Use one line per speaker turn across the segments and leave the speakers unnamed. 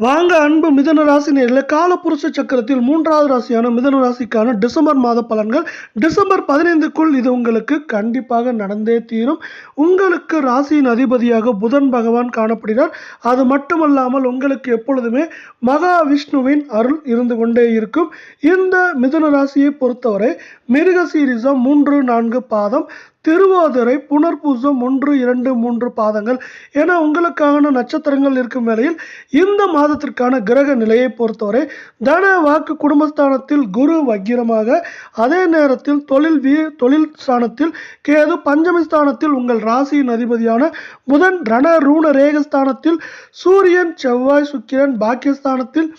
வாங்க அன்பு மிதன ராசி நேரில் காலப்புருஷ சக்கரத்தில் மூன்றாவது ராசியான மிதன ராசிக்கான டிசம்பர் மாத பலன்கள். டிசம்பர் பதினைந்துக்குள் இது உங்களுக்கு கண்டிப்பாக நடந்தே தீரும். உங்களுக்கு ராசியின் அதிபதியாக புதன் பகவான் காணப்படுகிறார். அது மட்டுமல்லாமல் உங்களுக்கு எப்பொழுதுமே மகாவிஷ்ணுவின் அருள் இருந்து கொண்டே இருக்கும். இந்த மிதன ராசியை பொறுத்தவரை மிருக சீரிசம் மூன்று நான்கு பாதம் திருவாதிரை புனர்பூசம் ஒன்று இரண்டு மூன்று பாதங்கள் என உங்களுக்கான நட்சத்திரங்கள் இருக்கும் வேளையில் இந்த மாதத்திற்கான கிரக நிலையை பொறுத்தவரை தன வாக்கு குடும்பஸ்தானத்தில் குரு வக்கிரமாக அதே நேரத்தில் தொழில் வீ தொழில் ஸ்தானத்தில் கேது பஞ்சமி ஸ்தானத்தில் உங்கள் ராசியின் அதிபதியான புதன் ரண ரூண ரேகஸ்தானத்தில் சூரியன் செவ்வாய் சுக்கிரன் பாக்கியஸ்தானத்தில்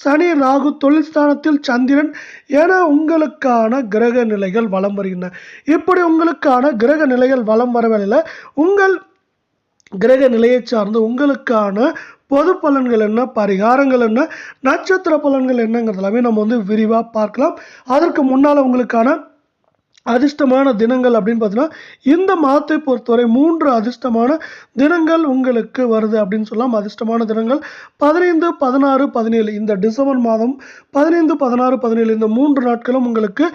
சனி ராகு தொழில் ஸ்தானத்தில் சந்திரன் என உங்களுக்கான கிரக நிலைகள் வலம் வருகின்றன. இப்படி உங்களுக்கான கிரக நிலைகள் வலம் வரவேளையில் உங்கள் கிரக நிலையை சார்ந்து உங்களுக்கான பொது பலன்கள் என்ன பரிகாரங்கள் என்ன நட்சத்திர பலன்கள் என்னங்கிறது எல்லாமே நம்ம வந்து விரிவாக பார்க்கலாம். அதற்கு முன்னால் உங்களுக்கான அதிர்ஷ்டமான தினங்கள் அப்படின்னு பார்த்தீங்கன்னா இந்த மாதத்தை பொறுத்தவரை மூன்று அதிர்ஷ்டமான தினங்கள் உங்களுக்கு வருது அப்படின்னு சொல்லலாம். அதிர்ஷ்டமான தினங்கள் பதினைந்து பதினாறு பதினேழு. இந்த டிசம்பர் மாதம் பதினைந்து பதினாறு பதினேழு இந்த மூன்று நாட்களும் உங்களுக்கு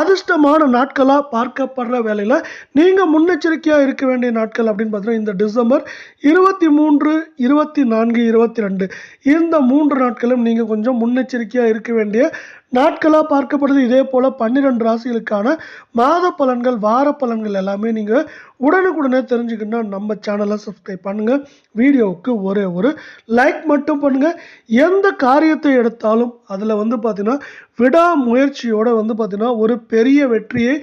அதிர்ஷ்டமான நாட்களாக பார்க்கப்படுற வேலையில் நீங்கள் முன்னெச்சரிக்கையாக இருக்க வேண்டிய நாட்கள் அப்படின்னு பார்த்தீங்கன்னா இந்த டிசம்பர் இருபத்தி மூன்று இருபத்தி நான்கு இருபத்தி ரெண்டு. இந்த மூன்று நாட்களும் நீங்கள் கொஞ்சம் முன்னெச்சரிக்கையாக இருக்க வேண்டிய நாட்களாக பார்க்கப்படுது. இதே போல் பன்னிரெண்டு ராசிகளுக்கான மாத பலன்கள் வார பலன்கள் எல்லாமே நீங்கள் உடனுக்குடனே தெரிஞ்சுக்கணும்னா நம்ம சேனலை சப்ஸ்கிரைப் பண்ணுங்கள் வீடியோவுக்கு ஒரே ஒரு லைக் மட்டும் பண்ணுங்கள் எந்த காரியத்தை எடுத்தாலும் அதில் வந்து பார்த்திங்கன்னா விடாமுயற்சியோட வந்து பார்த்தீங்கன்னா ஒரு பெரிய வெற்றியை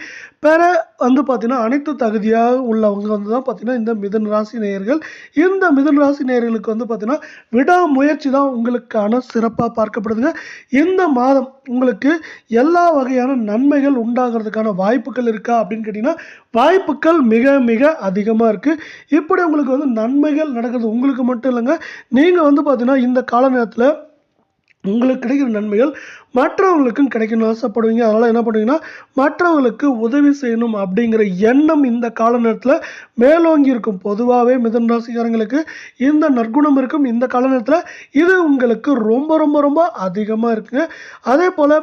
பெற வந்து பார்த்தீங்கன்னா அனைத்து தகுதியாக உள்ளவங்க வந்து தான் பார்த்திங்கன்னா இந்த மிதன் ராசி நேயர்கள். இந்த மிதன் ராசி நேயர்களுக்கு வந்து பார்த்திங்கன்னா விடாமுயற்சி தான் உங்களுக்கான சிறப்பாக பார்க்கப்படுதுங்க. இந்த மாதம் உங்களுக்கு எல்லா வகையான நன்மைகள் உண்டாகிறதுக்கான வாய்ப்புகள் இருக்கா அப்படின்னு கேட்டிங்கன்னா வாய்ப்புகள் மிக மிக அதிகமாக இருக்குது இப்படி உங்களுக்கு வந்து நன்மைகள் நடக்கிறது உங்களுக்கு மட்டும் இல்லைங்க. நீங்கள் வந்து பார்த்தீங்கன்னா இந்த கால நேரத்தில் உங்களுக்கு கிடைக்கிற நன்மைகள் மற்றவங்களுக்கும் கிடைக்கணும்னு ஆசைப்படுவீங்க. அதனால் என்ன பண்ணுவீங்கன்னா மற்றவங்களுக்கு உதவி செய்யணும் அப்படிங்கிற எண்ணம் இந்த கால நேரத்தில் மேலோங்கி இருக்கும். பொதுவாகவே மிதன் ராசிக்காரங்களுக்கு இந்த நற்குணம் இருக்கும். இந்த கால நேரத்தில் இது உங்களுக்கு ரொம்ப ரொம்ப ரொம்ப அதிகமாக இருக்குங்க. அதே போல்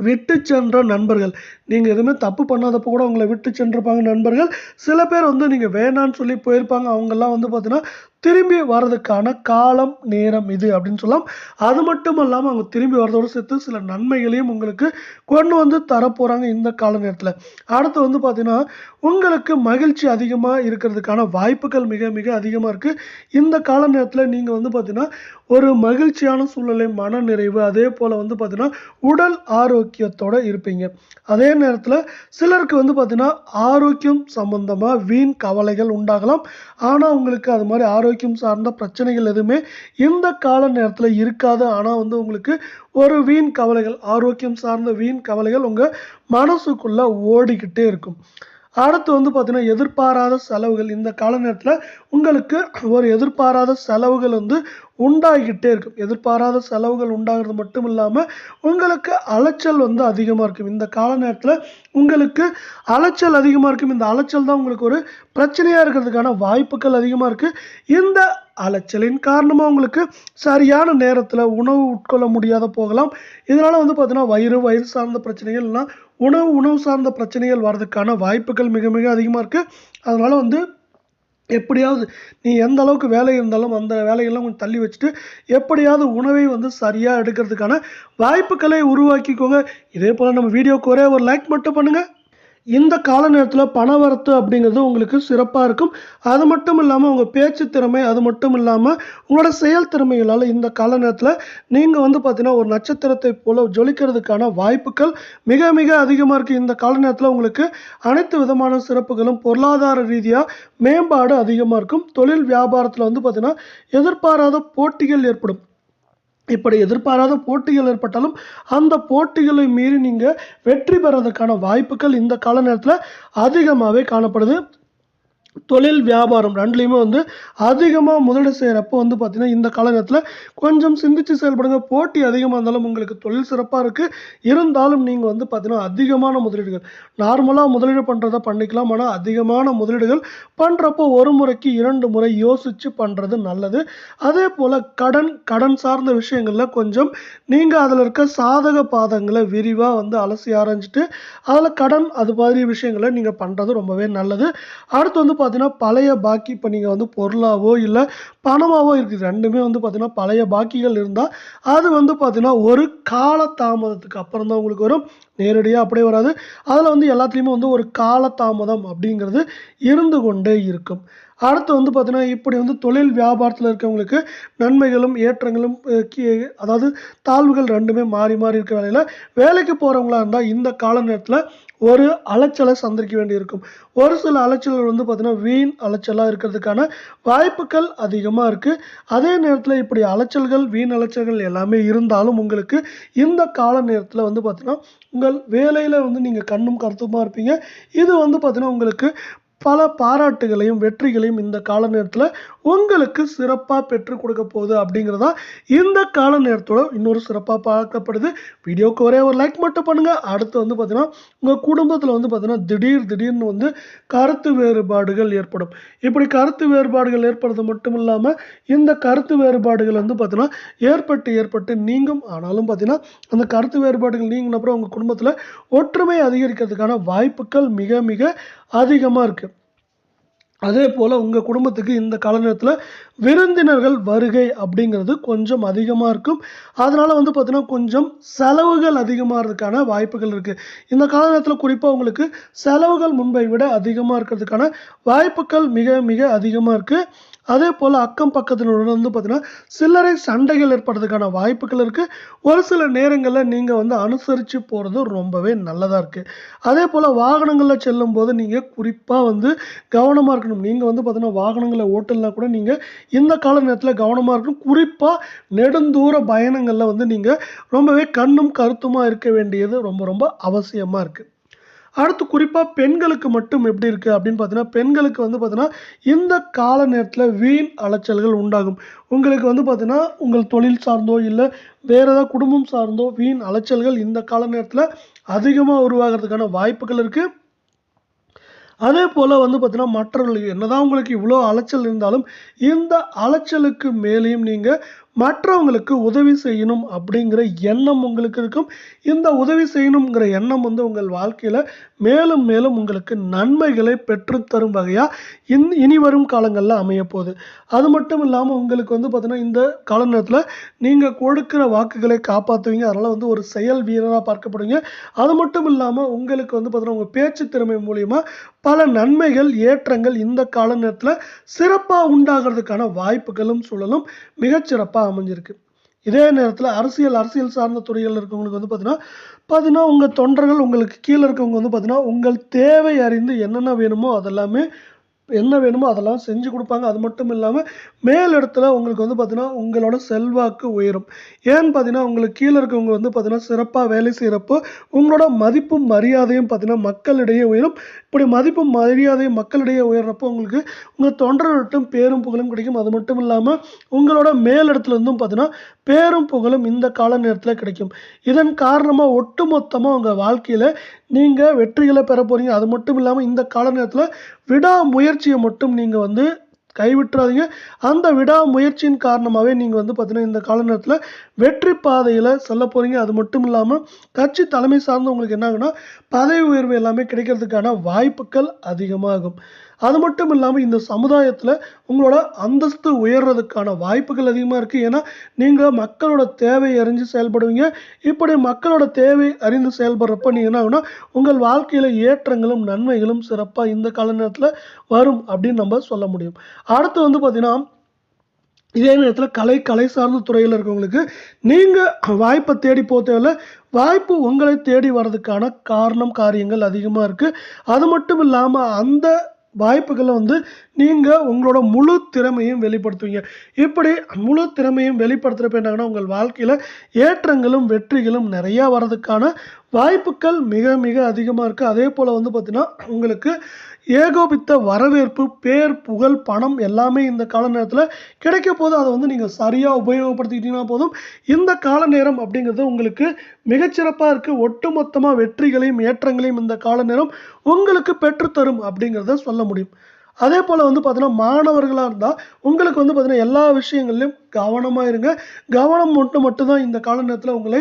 விட்டு சென்ற நண்பர்கள். நீங்கள் எதுவுமே தப்பு பண்ணாதப்போ கூட உங்களை விட்டு சென்றிருப்பாங்க நண்பர்கள். சில பேர் வந்து நீங்கள் வேணான்னு சொல்லி போயிருப்பாங்க. அவங்கெல்லாம் வந்து பார்த்தீங்கன்னா திரும்பி வர்றதுக்கான காலம் நேரம் இது அப்படின்னு சொல்லலாம் அது மட்டும் இல்லாமல் அவங்க திரும்பி வர்றதோடு சேர்த்து சில நன்மைகளையும் உங்களுக்கு கொண்டு வந்து தரப்போகிறாங்க இந்த கால நேரத்தில். அடுத்து வந்து பார்த்தீங்கன்னா உங்களுக்கு மகிழ்ச்சி அதிகமாக இருக்கிறதுக்கான வாய்ப்புகள் மிக மிக அதிகமாக இருக்குது இந்த கால நேரத்தில் நீங்கள் வந்து பார்த்தீங்கன்னா ஒரு மகிழ்ச்சியான சூழ்நிலை மன நிறைவு அதே போல் வந்து பார்த்தீங்கன்னா உடல் ஆரோக்கியத்தோடு இருப்பீங்க. அதே நேரத்தில் சிலருக்கு வந்து பார்த்தீங்கன்னா ஆரோக்கியம் சம்பந்தமாக வீண் கவலைகள் உண்டாகலாம். ஆனால் உங்களுக்கு அது மாதிரி ஆரோக்கிய ஆரோக்கியம் சார்ந்த பிரச்சனைகள் எதுவுமே இந்த கால நேரத்தில் இருக்காது. ஆனால் வந்து உங்களுக்கு ஒரு வீண் கவலைகள் ஆரோக்கியம் சார்ந்த வீண் கவலைகள் உங்கள் மனசுக்குள்ளே ஓடிக்கிட்டே இருக்கும். அடுத்து வந்து பார்த்தீங்கன்னா எதிர்பாராத செலவுகள். இந்த கால நேரத்தில் உங்களுக்கு ஒரு எதிர்பாராத செலவுகள் வந்து உண்டாகிக்கிட்டே இருக்கும். எதிர்பாராத செலவுகள் உண்டாகிறது மட்டும் இல்லாமல் உங்களுக்கு அலைச்சல் வந்து அதிகமாக இருக்கும். இந்த கால நேரத்தில் உங்களுக்கு அலைச்சல் அதிகமாக இருக்கும். இந்த அலைச்சல் தான் உங்களுக்கு ஒரு பிரச்சனையாக இருக்கிறதுக்கான வாய்ப்புகள் அதிகமாக இருக்குது இந்த அலைச்சலின் காரணமாக உங்களுக்கு சரியான நேரத்தில் உணவு உட்கொள்ள முடியாத போகலாம். இதனால் வந்து பார்த்தீங்கன்னா வயிறு வயிறு சார்ந்த பிரச்சனைகள் இல்லைனா உணவு உணவு சார்ந்த பிரச்சனைகள் வர்றதுக்கான வாய்ப்புகள் மிக மிக அதிகமாக இருக்குது அதனால் வந்து எப்படியாவது நீ எந்த அளவுக்கு வேலை இருந்தாலும் அந்த வேலையெல்லாம் கொஞ்சம் தள்ளி வச்சுட்டு எப்படியாவது உணவை வந்து சரியாக எடுக்கிறதுக்கான வாய்ப்புகளை உருவாக்கிக்கோங்க. இதே போல் நம்ம வீடியோக்கு ஒரே ஒரு லைக் மட்டும் பண்ணுங்கள் இந்த கால நேரத்தில் பணவரத்து அப்படிங்கிறது உங்களுக்கு சிறப்பாக இருக்கும். அது மட்டும் இல்லாமல் உங்கள் பேச்சு திறமை அது மட்டும் இல்லாமல் உங்களோட செயல் திறமைகளால் இந்த கால நேரத்தில் நீங்கள் வந்து பார்த்தீங்கன்னா ஒரு நட்சத்திரத்தை போல் ஜொலிக்கிறதுக்கான வாய்ப்புகள் மிக மிக அதிகமாக இருக்குது இந்த கால நேரத்தில் உங்களுக்கு அனைத்து விதமான சிறப்புகளும் பொருளாதார ரீதியாக மேம்பாடு அதிகமாக இருக்கும். தொழில் வியாபாரத்தில் வந்து பார்த்தீங்கன்னா எதிர்பாராத போட்டிகள் ஏற்படும். இப்படி எதிர்பாராத போட்டிகள் ஏற்பட்டாலும் அந்த போட்டிகளை மீறி நீங்கள் வெற்றி பெறதுக்கான வாய்ப்புகள் இந்த கால நேரத்தில் அதிகமாகவே காணப்படுது. தொழில் வியாபாரம் ரெண்டுலேயுமே வந்து அதிகமாக முதலீடு செய்கிறப்போ வந்து பார்த்திங்கன்னா இந்த காலகட்டத்தில் கொஞ்சம் சிந்திச்சு செயல்படுங்க. போட்டி அதிகமாக இருந்தாலும் உங்களுக்கு தொழில் சிறப்பாக இருக்குது இருந்தாலும் நீங்கள் வந்து பார்த்திங்கன்னா அதிகமான முதலீடுகள். நார்மலாக முதலீடு பண்ணுறத பண்ணிக்கலாம். ஆனால் அதிகமான முதலீடுகள் பண்ணுறப்போ ஒரு முறைக்கு இரண்டு முறை யோசித்து பண்ணுறது நல்லது. அதே போல் கடன் கடன் சார்ந்த விஷயங்களில் கொஞ்சம் நீங்கள் அதில் இருக்க சாதக பாதங்களை விரிவாக வந்து அலசி ஆராய்ஞ்சிட்டு அதில் கடன் அது மாதிரி விஷயங்களை நீங்கள் பண்ணுறது ரொம்பவே நல்லது. அடுத்து வந்து பார்த்தீங்கன்னா பழைய பாக்கி இப்போ நீங்கள் வந்து பொருளாவோ இல்லை பணமாகவோ இருக்குது ரெண்டுமே வந்து பார்த்தீங்கன்னா பழைய பாக்கிகள் இருந்தால் அது வந்து பார்த்தீங்கன்னா ஒரு கால தாமதத்துக்கு அப்புறம் தான் உங்களுக்கு வரும். நேரடியாக அப்படியே வராது. அதில் வந்து எல்லாத்துலேயுமே வந்து ஒரு கால தாமதம் அப்படிங்கிறது இருந்து கொண்டே இருக்கும். அடுத்து வந்து பார்த்தீங்கன்னா இப்படி வந்து தொழில் வியாபாரத்தில் இருக்கவங்களுக்கு நன்மைகளும் ஏற்றங்களும் அதாவது தாழ்வுகள் ரெண்டுமே மாறி மாறி இருக்க வேலையில் வேலைக்கு போகிறவங்களா இருந்தால் இந்த கால நேரத்தில் ஒரு அலைச்சலை சந்திக்க வேண்டியிருக்கும். ஒரு சில அலைச்சல்கள் வந்து பார்த்தீங்கன்னா வீண் அலைச்சலாக இருக்கிறதுக்கான வாய்ப்புகள் அதிகமாக இருக்குது அதே நேரத்தில் இப்படி அலைச்சல்கள் வீண் அலைச்சல்கள் எல்லாமே இருந்தாலும் உங்களுக்கு இந்த கால நேரத்தில் வந்து பார்த்தீங்கன்னா உங்கள் வேலையில் வந்து நீங்கள் கண்ணும் கருத்துமாக இருப்பீங்க. இது வந்து பார்த்தீங்கன்னா உங்களுக்கு பல பாராட்டுகளையும் வெற்றிகளையும் இந்த கால நேரத்தில் உங்களுக்கு சிறப்பாக பெற்றுக் கொடுக்க போகுது அப்படிங்கிறதா இந்த கால நேரத்தோட இன்னொரு சிறப்பாக பார்க்கப்படுது. வீடியோவுக்கு ஒரே ஒரு லைக் மட்டும் பண்ணுங்கள் அடுத்து வந்து பார்த்தீங்கன்னா உங்கள் குடும்பத்தில் வந்து பார்த்தீங்கன்னா திடீர் திடீர்னு வந்து கருத்து வேறுபாடுகள் ஏற்படும். இப்படி கருத்து வேறுபாடுகள் ஏற்படுறது மட்டும் இல்லாமல் இந்த கருத்து வேறுபாடுகள் வந்து பார்த்தீங்கன்னா ஏற்பட்டு ஏற்பட்டு நீங்கும். ஆனாலும் பார்த்தீங்கன்னா அந்த கருத்து வேறுபாடுகள் நீங்கின அப்புறம் உங்கள் குடும்பத்தில் ஒற்றுமை அதிகரிக்கிறதுக்கான வாய்ப்புகள் மிக மிக அதிகமாக இருக்குது அதே போல் உங்கள் குடும்பத்துக்கு இந்த கால நேரத்தில் விருந்தினர்கள் வருகை அப்படிங்கிறது கொஞ்சம் அதிகமாக இருக்கும். அதனால் வந்து பார்த்திங்கன்னா கொஞ்சம் செலவுகள் அதிகமாகிறதுக்கான வாய்ப்புகள் இருக்குது இந்த கால நேரத்தில் குறிப்பாக உங்களுக்கு செலவுகள் முன்பை விட அதிகமாக இருக்கிறதுக்கான வாய்ப்புகள் மிக மிக அதிகமாக இருக்குது அதே போல் அக்கம் பக்கத்தில் வந்து பார்த்திங்கன்னா சில்லறை சண்டைகள் ஏற்படுறதுக்கான வாய்ப்புகள் இருக்குது ஒரு சில நேரங்களில் நீங்கள் வந்து அனுசரித்து போகிறது ரொம்பவே நல்லதாக இருக்குது அதே போல் வாகனங்களில் செல்லும்போது நீங்கள் குறிப்பாக வந்து கவனமாக இருக்கணும். நீங்கள் வந்து பார்த்திங்கன்னா வாகனங்களை ஓட்டலனா கூட நீங்கள் இந்த கால நேரத்தில் கவனமாக இருக்கணும். குறிப்பாக நெடுந்தூர பயணங்களில் வந்து நீங்கள் ரொம்பவே கண்ணும் கருத்துமாக இருக்க வேண்டியது ரொம்ப ரொம்ப அவசியமாக இருக்குது அடுத்து குறிப்பாக பெண்களுக்கு மட்டும் எப்படி இருக்குது அப்படின்னு பார்த்தீங்கன்னா பெண்களுக்கு வந்து பார்த்தீங்கன்னா இந்த கால நேரத்தில் வீண் அலைச்சல்கள் உண்டாகும். உங்களுக்கு வந்து பார்த்தீங்கன்னா உங்கள் தொழில் சார்ந்தோ இல்லை வேறு ஏதாவது குடும்பம் சார்ந்தோ வீண் அலைச்சல்கள் இந்த கால நேரத்தில் அதிகமாக உருவாகிறதுக்கான வாய்ப்புகள் இருக்குது அதே போல் வந்து பார்த்தீங்கன்னா மற்றவர்களுக்கு என்னதான் உங்களுக்கு இவ்வளோ அலைச்சல் இருந்தாலும் இந்த அலைச்சலுக்கு மேலேயும் நீங்கள் மற்றவங்களுக்கு உதவி செய்யணும் அப்படிங்கிற எண்ணம் உங்களுக்கு இருக்கும். இந்த உதவி செய்யணுங்கிற எண்ணம் வந்து உங்கள் வாழ்க்கையில் மேலும் மேலும் உங்களுக்கு நன்மைகளை பெற்றுத்தரும் வகையாக இன் இனி வரும் காலங்களில் அமைய போகுது அது மட்டும் இல்லாமல் உங்களுக்கு வந்து பார்த்திங்கன்னா இந்த கால நேரத்தில் நீங்கள் கொடுக்குற வாக்குகளை காப்பாற்றுவீங்க அதனால் வந்து ஒரு செயல் வீரராக பார்க்கப்படுவீங்க. அது மட்டும் இல்லாமல் உங்களுக்கு வந்து பார்த்தீங்கன்னா உங்கள் பேச்சு திறமை மூலிமா பல நன்மைகள் ஏற்றங்கள் இந்த கால நேரத்தில் சிறப்பாக உண்டாகிறதுக்கான வாய்ப்புகளும் சூழலும் மிகச்சிறப்பாக அமைஞ்சிருக்கு. இதே நேரத்தில் அரசியல் அரசியல் சார்ந்த துறைகள் இருக்கவங்களுக்கு வந்து பார்த்தீங்கன்னா பார்த்தீங்கன்னா உங்கள் தொண்டர்கள் உங்களுக்கு கீழே இருக்கவங்க வந்து பார்த்தீங்கன்னா உங்கள் தேவை அறிந்து என்னென்ன வேணுமோ அதெல்லாமே என்ன வேணுமோ அதெல்லாம் செஞ்சு கொடுப்பாங்க. அது மட்டும் இல்லாமல் மேல் இடத்துல உங்களுக்கு வந்து பார்த்தீங்கன்னா உங்களோட செல்வாக்கு உயரும். ஏன்னு பார்த்தீங்கன்னா உங்களுக்கு கீழே இருக்கவங்க வந்து பார்த்தீங்கன்னா சிறப்பாக வேலை செய்கிறப்போ உங்களோட மதிப்பும் மரியாதையும் பார்த்தீங்கன்னா மக்களிடையே உயரும். இப்படி மதிப்பும் மரியாதையும் மக்களிடையே உயர்றப்போ உங்களுக்கு உங்கள் தொண்டர்களிட்டும் பேரும் புகழும் கிடைக்கும். அது மட்டும் இல்லாமல் உங்களோட மேலிடத்துல இருந்தும் பார்த்தீங்கன்னா பேரும் புகழும் இந்த கால நேரத்தில் கிடைக்கும். இதன் காரணமாக ஒட்டுமொத்தமாக உங்கள் வாழ்க்கையில் நீங்கள் வெற்றிகளை பெற போகிறீங்க அது மட்டும் இல்லாமல் இந்த கால நேரத்தில் முயற்சியை மட்டும் நீங்கள் வந்து கைவிட்டுறாதீங்க. அந்த விடாமுயற்சியின் காரணமாகவே நீங்கள் வந்து பார்த்தீங்கன்னா இந்த கால நேரத்தில் வெற்றி பாதையில் செல்ல போகிறீங்க அது மட்டும் இல்லாமல் கட்சி தலைமை சார்ந்து உங்களுக்கு என்ன ஆகுன்னா பதவி உயர்வு எல்லாமே கிடைக்கிறதுக்கான வாய்ப்புகள் அதிகமாகும். அது மட்டும் இல்லாமல் இந்த சமுதாயத்தில் உங்களோட அந்தஸ்து உயர்றதுக்கான வாய்ப்புகள் அதிகமாக இருக்குது ஏன்னா நீங்கள் மக்களோட தேவை அறிஞ்சு செயல்படுவீங்க. இப்படி மக்களோட தேவை அறிந்து செயல்படுறப்ப நீங்கள் என்ன ஆகுனா உங்கள் வாழ்க்கையில் ஏற்றங்களும் நன்மைகளும் சிறப்பாக இந்த கால நேரத்தில் வரும் அப்படின்னு நம்ம சொல்ல முடியும். அடுத்து வந்து பார்த்தீங்கன்னா இதே நேரத்தில் கலை கலை சார்ந்த துறையில் இருக்கவங்களுக்கு நீங்கள் வாய்ப்பை தேடி போக தேவையில்ல. வாய்ப்பு உங்களை தேடி வர்றதுக்கான காரணம் காரியங்கள் அதிகமாக இருக்குது அது மட்டும் இல்லாமல் அந்த வாய்ப்புகளை வந்து நீங்கள் உங்களோட முழு திறமையும் வெளிப்படுத்துவீங்க. இப்படி முழு திறமையும் வெளிப்படுத்துகிறப்ப என்னங்கன்னா உங்கள் வாழ்க்கையில் ஏற்றங்களும் வெற்றிகளும் நிறையா வர்றதுக்கான வாய்ப்புகள் மிக மிக அதிகமாக இருக்குது அதே போல் வந்து பார்த்திங்கன்னா உங்களுக்கு ஏகோபித்த வரவேற்பு பேர் புகழ் பணம் எல்லாமே இந்த கால நேரத்தில் கிடைக்க போது அதை வந்து நீங்கள் சரியாக உபயோகப்படுத்திக்கிட்டீங்கன்னா போதும். இந்த கால நேரம் அப்படிங்கிறது உங்களுக்கு மிகச்சிறப்பாக இருக்குது ஒட்டுமொத்தமாக வெற்றிகளையும் ஏற்றங்களையும் இந்த கால நேரம் உங்களுக்கு பெற்றுத்தரும் அப்படிங்கிறத சொல்ல முடியும். அதே போல் வந்து பார்த்தீங்கன்னா மாணவர்களாக இருந்தால் உங்களுக்கு வந்து பார்த்தீங்கன்னா எல்லா விஷயங்கள்லையும் கவனமாக இருங்க. கவனம் மட்டும் மட்டும்தான் இந்த கால நேரத்தில் உங்களை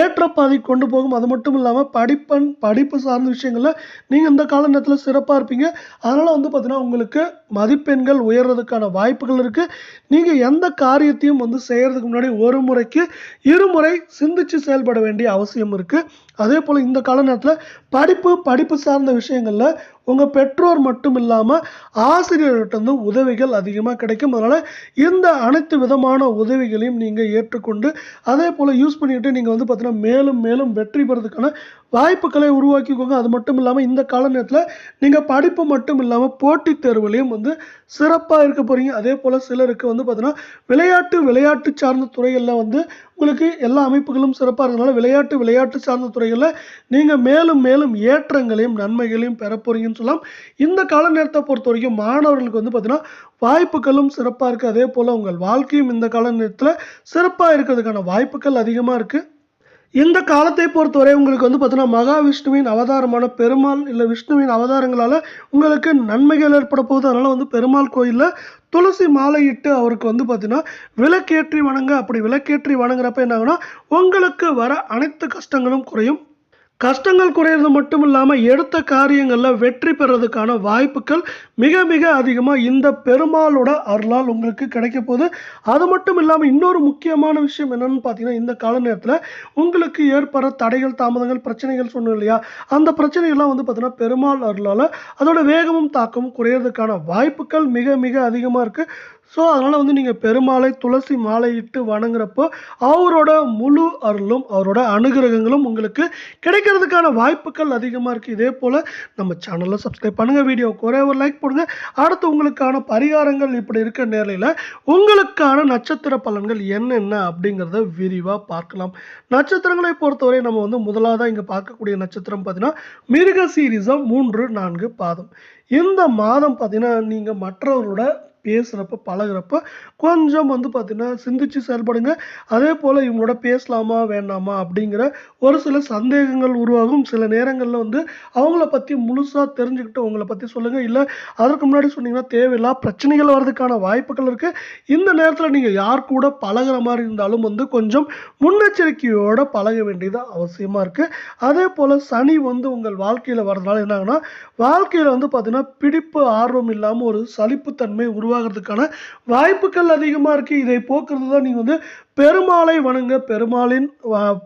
ஏற்ற பாதை கொண்டு போகும். அது மட்டும் இல்லாமல் படிப்பன் படிப்பு சார்ந்த விஷயங்களில் நீங்கள் இந்த கால நேரத்தில் சிறப்பாக இருப்பீங்க. அதனால் வந்து பார்த்தீங்கன்னா உங்களுக்கு மதிப்பெண்கள் உயர்றதுக்கான வாய்ப்புகள் இருக்குது நீங்கள் எந்த காரியத்தையும் வந்து செய்கிறதுக்கு முன்னாடி ஒரு முறைக்கு இருமுறை சிந்திச்சு செயல்பட வேண்டிய அவசியம் இருக்குது அதே போல் இந்த கால நேரத்தில் படிப்பு படிப்பு சார்ந்த விஷயங்களில் உங்கள் பெற்றோர் மட்டும் இல்லாமல் ஆசிரியர்கிட்ட உதவிகள் அதிகமாக கிடைக்கும். அதனால் இந்த அனைத்து விதமான உதவிகளையும் நீங்கள் ஏற்றுக்கொண்டு அதே போல் யூஸ் பண்ணிக்கிட்டு நீங்கள் வந்து பார்த்தீங்கன்னா மேலும் மேலும் வெற்றி பெறதுக்கான வாய்ப்புகளை உருவாக்கிக்கோங்க. அது மட்டும் இல்லாமல் இந்த கால நேரத்தில் நீங்கள் படிப்பு மட்டும் இல்லாமல் போட்டித் தேர்வுலையும் வந்து சிறப்பாக இருக்க போகிறீங்க அதே போல் சிலருக்கு வந்து பார்த்தீங்கன்னா விளையாட்டு விளையாட்டு சார்ந்த துறைகளில் வந்து உங்களுக்கு எல்லா அமைப்புகளும் சிறப்பாக இருக்கிறதுனால விளையாட்டு விளையாட்டு சார்ந்த துறைகளில் நீங்கள் மேலும் மேலும் ஏற்றங்களையும் நன்மைகளையும் பெற சொல்லலாம் இந்த கால நேரத்தை பொறுத்த வரைக்கும் மாணவர்களுக்கு வந்து பார்த்தீங்கன்னா வாய்ப்புகளும் சிறப்பாக இருக்குது அதே போல் உங்கள் வாழ்க்கையும் இந்த கால நேரத்தில் சிறப்பாக இருக்கிறதுக்கான வாய்ப்புகள் அதிகமாக இருக்குது இந்த காலத்தை பொறுத்தவரை உங்களுக்கு வந்து பார்த்தீங்கன்னா மகாவிஷ்ணுவின் அவதாரமான பெருமாள் இல்லை விஷ்ணுவின் அவதாரங்களால் உங்களுக்கு நன்மைகள் ஏற்பட போகுது. அதனால் வந்து பெருமாள் கோயிலில் துளசி மாலையிட்டு அவருக்கு வந்து பார்த்தீங்கன்னா விளக்கேற்றி வணங்க. அப்படி விளக்கேற்றி வணங்குறப்ப என்ன உங்களுக்கு வர அனைத்து கஷ்டங்களும் குறையும். கஷ்டங்கள் குறையிறது மட்டும் இல்லாமல் எடுத்த காரியங்களில் வெற்றி பெறதுக்கான வாய்ப்புகள் மிக மிக அதிகமாக இந்த பெருமாளோட அருளால் உங்களுக்கு கிடைக்க போகுது. அது மட்டும் இல்லாமல் இன்னொரு முக்கியமான விஷயம் என்னென்னு பார்த்தீங்கன்னா இந்த கால நேரத்தில் உங்களுக்கு ஏற்படுற தடைகள் தாமதங்கள் பிரச்சனைகள் சொன்னோம் இல்லையா? அந்த பிரச்சனைகள்லாம் வந்து பார்த்தீங்கன்னா பெருமாள் அருளால் அதோட வேகமும் தாக்கமும் குறையிறதுக்கான வாய்ப்புகள் மிக மிக அதிகமாக இருக்குது ஸோ அதனால் வந்து நீங்கள் பெருமாளை துளசி மாலையிட்டு வணங்குறப்போ அவரோட முழு அருளும் அவரோட அனுகிரகங்களும் உங்களுக்கு கிடைக்கிறதுக்கான வாய்ப்புகள் அதிகமாக இருக்குது இதே போல் நம்ம சேனலில் சப்ஸ்கிரைப் பண்ணுங்கள் வீடியோவுக்கு ஒரே ஒரு லைக் போடுங்க. அடுத்து உங்களுக்கான பரிகாரங்கள் இப்படி இருக்க நிலையில் உங்களுக்கான நட்சத்திர பலன்கள் என்னென்ன அப்படிங்கிறத விரிவாக பார்க்கலாம். நட்சத்திரங்களை பொறுத்தவரை நம்ம வந்து முதலாவதாக இங்கே பார்க்கக்கூடிய நட்சத்திரம் பார்த்தீங்கன்னா மிருக சீரீஸாக மூன்று நான்கு பாதம். இந்த மாதம் பார்த்தீங்கன்னா நீங்கள் மற்றவரோட பேசுகிறப்ப பழகுறப்ப கொஞ்சம் வந்து பார்த்தீங்கன்னா சிந்திச்சு செயல்படுங்க. அதே போல் இவங்களோட பேசலாமா வேண்டாமா அப்படிங்கிற ஒரு சில சந்தேகங்கள் உருவாகும். சில நேரங்களில் வந்து அவங்கள பற்றி முழுசாக தெரிஞ்சுக்கிட்டு உங்களை பற்றி சொல்லுங்கள் இல்லை அதற்கு முன்னாடி சொன்னீங்கன்னா தேவையில்லா பிரச்சனைகள் வர்றதுக்கான வாய்ப்புகள் இருக்குது இந்த நேரத்தில் நீங்கள் யார் கூட பழகுற மாதிரி இருந்தாலும் வந்து கொஞ்சம் முன்னெச்சரிக்கையோடு பழக வேண்டியது அவசியமாக இருக்குது அதே போல் சனி வந்து உங்கள் வாழ்க்கையில் வர்றதுனால என்ன வாழ்க்கையில் வந்து பார்த்தீங்கன்னா பிடிப்பு ஆர்வம் இல்லாமல் ஒரு சலிப்புத்தன்மை உருவாகிறதுக்கான வாய்ப்புகள் அதிகமாக இருக்குது இதை போக்குறது தான் நீங்கள் வந்து பெருமாளை வணங்க பெருமாளின்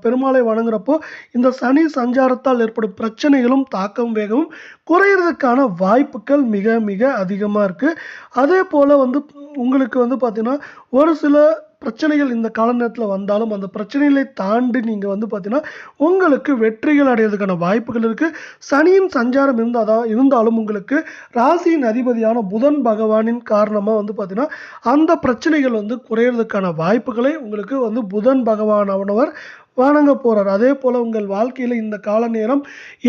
பெருமாளை வணங்குறப்போ இந்த சனி சஞ்சாரத்தால் ஏற்படும் பிரச்சனைகளும் தாக்கம் வேகமும் குறையிறதுக்கான வாய்ப்புகள் மிக மிக அதிகமாக இருக்குது அதே போல் வந்து உங்களுக்கு வந்து பார்த்தீங்கன்னா ஒரு சில பிரச்சனைகள் இந்த கால நேரத்தில் வந்தாலும் அந்த பிரச்சனைகளை தாண்டி நீங்கள் வந்து பார்த்தீங்கன்னா உங்களுக்கு வெற்றிகள் அடையிறதுக்கான வாய்ப்புகள் இருக்குது சனியின் சஞ்சாரம் இருந்தாதான் இருந்தாலும் உங்களுக்கு ராசியின் அதிபதியான புதன் பகவானின் காரணமாக வந்து பார்த்தீங்கன்னா அந்த பிரச்சனைகள் வந்து குறையிறதுக்கான வாய்ப்புகளை உங்களுக்கு வந்து புதன் பகவானவர் வணங்க போகிறார் அதே போல் உங்கள் வாழ்க்கையில் இந்த கால நேரம்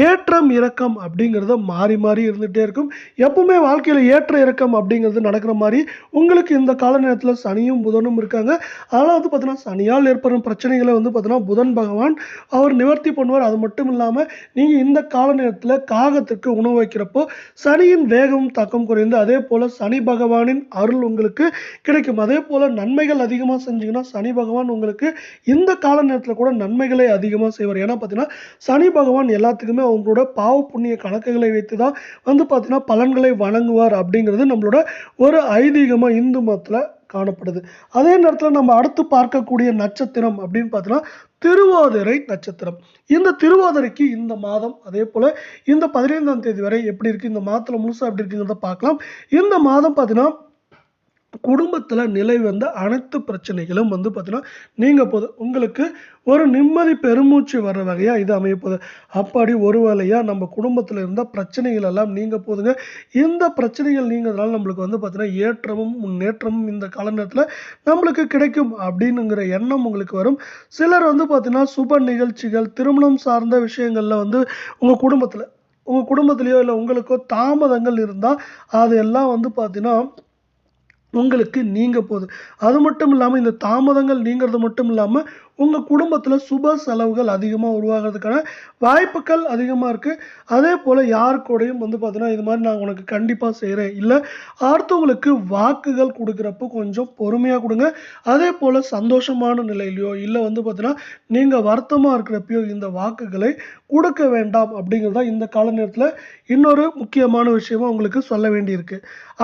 ஏற்றம் இறக்கம் அப்படிங்கிறத மாறி மாறி இருந்துகிட்டே இருக்கும். எப்பவுமே வாழ்க்கையில் ஏற்ற இறக்கம் அப்படிங்கிறது நடக்கிற மாதிரி உங்களுக்கு இந்த கால நேரத்தில் சனியும் புதனும் இருக்காங்க. அதனால் வந்து பார்த்தீங்கன்னா சனியால் ஏற்படும் பிரச்சனைகளை வந்து பார்த்தீங்கன்னா புதன் பகவான் அவர் நிவர்த்தி பண்ணுவார். அது மட்டும் இல்லாமல் நீங்கள் இந்த கால நேரத்தில் காகத்திற்கு உணவு வைக்கிறப்போ சனியின் வேகமும் தாக்கம் குறைந்து அதே போல் சனி பகவானின் அருள் உங்களுக்கு கிடைக்கும். அதே போல் நன்மைகள் அதிகமாக செஞ்சீங்கன்னா சனி பகவான் உங்களுக்கு இந்த கால நேரத்தில் கூட நன்மைகளை அதிகமாக செய்வார். ஏன்னா பார்த்தீங்கன்னா சனி பகவான் எல்லாத்துக்குமே அவங்களோட பாவ புண்ணிய கணக்குகளை வைத்து தான் வந்து பார்த்தீங்கன்னா பலன்களை வழங்குவார் அப்படிங்கிறது நம்மளோட ஒரு ஐதீகமாக இந்து மதத்தில் காணப்படுது. அதே நேரத்தில் நம்ம அடுத்து பார்க்கக்கூடிய நட்சத்திரம் அப்படின்னு பார்த்தீங்கன்னா திருவாதிரை நட்சத்திரம். இந்த திருவாதிரைக்கு இந்த மாதம் அதே போல் இந்த பதினைந்தாம் தேதி வரை எப்படி இருக்குது இந்த மாதத்தில் முழுசாக எப்படி இருக்குங்கிறத பார்க்கலாம். இந்த மாதம் பார்த்தீங்கன்னா குடும்பத்தில் நிலை வந்த அனைத்து பிரச்சனைகளும் வந்து பார்த்தீங்கன்னா நீங்கள் போது. உங்களுக்கு ஒரு நிம்மதி பெருமூச்சு வர்ற வகையாக இது அமைய போகுது. அப்படி ஒரு வேலையாக நம்ம குடும்பத்தில் இருந்த பிரச்சனைகள் எல்லாம் நீங்கள் போதுங்க. இந்த பிரச்சனைகள் நீங்கிறதுனால நம்மளுக்கு வந்து பார்த்தீங்கன்னா ஏற்றமும் முன்னேற்றமும் இந்த கால நேரத்தில் நம்மளுக்கு கிடைக்கும் அப்படின்னுங்கிற எண்ணம் உங்களுக்கு வரும். சிலர் வந்து பார்த்தீங்கன்னா சுப நிகழ்ச்சிகள் திருமணம் சார்ந்த விஷயங்களில் வந்து உங்கள் குடும்பத்தில் உங்கள் குடும்பத்துலேயோ இல்லை உங்களுக்கோ தாமதங்கள் இருந்தால் அது எல்லாம் வந்து பார்த்தீங்கன்னா உங்களுக்கு நீங்க போகுது அது மட்டும் இல்லாமல் இந்த தாமதங்கள் நீங்கிறது மட்டும் இல்லாமல் உங்கள் குடும்பத்தில் சுப செலவுகள் அதிகமாக உருவாகிறதுக்கான வாய்ப்புகள் அதிகமாக இருக்குது அதே போல் யார் கூடயும் வந்து பார்த்தீங்கன்னா இது மாதிரி நான் உனக்கு கண்டிப்பாக செய்கிறேன் இல்லை அடுத்தவங்களுக்கு வாக்குகள் கொடுக்குறப்போ கொஞ்சம் பொறுமையாக கொடுங்க. அதே போல் சந்தோஷமான நிலையிலையோ இல்லை வந்து பார்த்தீங்கன்னா நீங்கள் வருத்தமாக இருக்கிறப்பையோ இந்த வாக்குகளை கொடுக்க வேண்டாம் அப்படிங்கிறது தான் இந்த கால நேரத்தில் இன்னொரு முக்கியமான விஷயமா உங்களுக்கு சொல்ல வேண்டியிருக்கு.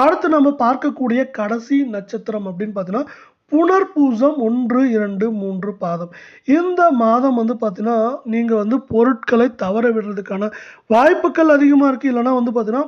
அடுத்து நம்ம பார்க்கக்கூடிய கடைசி நட்சத்திரம் அப்படின்னு பார்த்தீங்கன்னா புனர்பூசம் ஒன்று இரண்டு மூன்று பாதம். இந்த மாதம் வந்து பார்த்தீங்கன்னா நீங்கள் வந்து பொருட்களை தவற விடுறதுக்கான வாய்ப்புகள் அதிகமாக இருக்குது இல்லைன்னா வந்து பார்த்தீங்கன்னா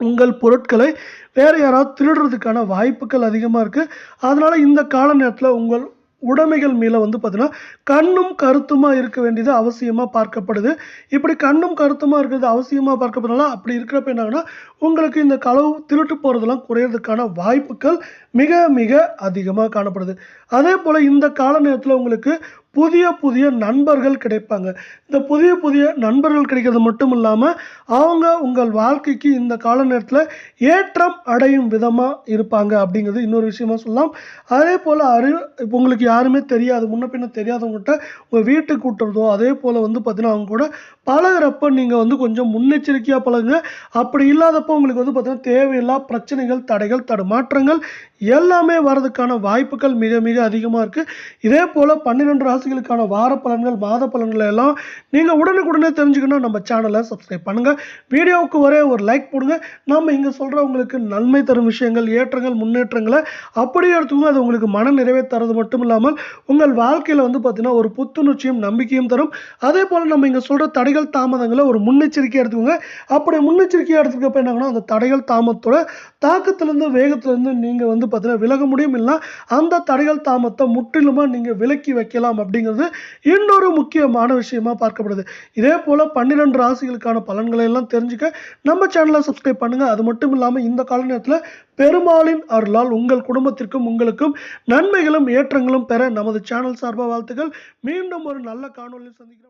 உங்கள் பொருட்களை வேறு யாராவது திருடுறதுக்கான வாய்ப்புகள் அதிகமாக இருக்குது அதனால் இந்த கால நேரத்தில் உங்கள் உடைமைகள் மேலே வந்து பார்த்தீங்கன்னா கண்ணும் கருத்துமாக இருக்க வேண்டியது அவசியமாக பார்க்கப்படுது. இப்படி கண்ணும் கருத்துமாக இருக்கிறது அவசியமாக பார்க்கப்படுறதுனால அப்படி இருக்கிறப்ப என்னாகனா உங்களுக்கு இந்த களவு திருட்டு போகிறதெல்லாம் குறையிறதுக்கான வாய்ப்புகள் மிக மிக அதிகமாக காணப்படுது. அதே போல் இந்த கால நேரத்தில் உங்களுக்கு புதிய புதிய நண்பர்கள் கிடைப்பாங்க. இந்த புதிய புதிய நண்பர்கள் கிடைக்கிறது மட்டும் இல்லாமல் அவங்க உங்கள் வாழ்க்கைக்கு இந்த கால நேரத்தில் ஏற்றம் அடையும் விதமாக இருப்பாங்க அப்படிங்கிறது இன்னொரு விஷயமா சொல்லலாம். அதே போல் அறி இப்போ உங்களுக்கு யாருமே தெரியாது முன்ன பின்ன தெரியாதவங்ககிட்ட உங்கள் வீட்டுக்கு கூட்டுறதோ அதே போல் வந்து பார்த்தீங்கன்னா அவங்க கூட பழகிறப்ப நீங்கள் வந்து கொஞ்சம் முன்னெச்சரிக்கையாக பழகுங்க. அப்படி இல்லாதப்போ உங்களுக்கு வந்து பார்த்தீங்கன்னா தேவையில்லா பிரச்சனைகள் தடைகள் தடுமாற்றங்கள் எல்லாமே வர்றதுக்கான வாய்ப்புகள் மிக மிக அதிகமாக இருக்குது இதே போல் பன்னிரெண்டு ராசிகளுக்கான வார பலன்கள் மாத பலன்கள் எல்லாம் நீங்கள் உடனுக்குடனே தெரிஞ்சுக்கணும் நம்ம சேனலை சப்ஸ்கிரைப் பண்ணுங்கள் வீடியோவுக்கு ஒரே ஒரு லைக் போடுங்க. நம்ம இங்கே சொல்கிற உங்களுக்கு நன்மை தரும் விஷயங்கள் ஏற்றங்கள் முன்னேற்றங்களை அப்படியே எடுத்துக்கோங்க. அது உங்களுக்கு மன நிறைவே தரது மட்டும் இல்லாமல் உங்கள் வாழ்க்கையில் வந்து பார்த்திங்கன்னா ஒரு புத்துணர்ச்சியும் நம்பிக்கையும் தரும். அதே போல் நம்ம இங்கே சொல்கிற தடைகள் தாமதங்களை ஒரு முன்னெச்சரிக்கையாக எடுத்துக்கோங்க. அப்படி முன்னெச்சரிக்கையாக எடுத்துக்கப்ப என்னங்கன்னா அந்த தடைகள் தாமத்தோட தாக்கத்திலேருந்து வேகத்திலேருந்து நீங்கள் வந்து பார்த்தீங்கன்னா விலக முடியும். இல்லை அந்த தடைகள் தாமத்தை முற்றிலுமாக நீங்கள் விலக்கி வைக்கலாம் அப்படிங்கிறது இன்னொரு முக்கியமான விஷயமா பார்க்கப்படுது. இதே போல் பன்னிரெண்டு ராசிகளுக்கான பலன்களை எல்லாம் தெரிஞ்சுக்க நம்ம சேனலை சப்ஸ்கிரைப் பண்ணுங்கள் அது மட்டும் இல்லாமல் இந்த கால நேரத்தில் பெருமாளின் அருளால் உங்கள் குடும்பத்திற்கும் உங்களுக்கும் நன்மைகளும் ஏற்றங்களும் பெற நமது சேனல் சார்பாக வாழ்த்துக்கள் மீண்டும் ஒரு நல்ல காணொலியில் சந்திக்கிறோம்.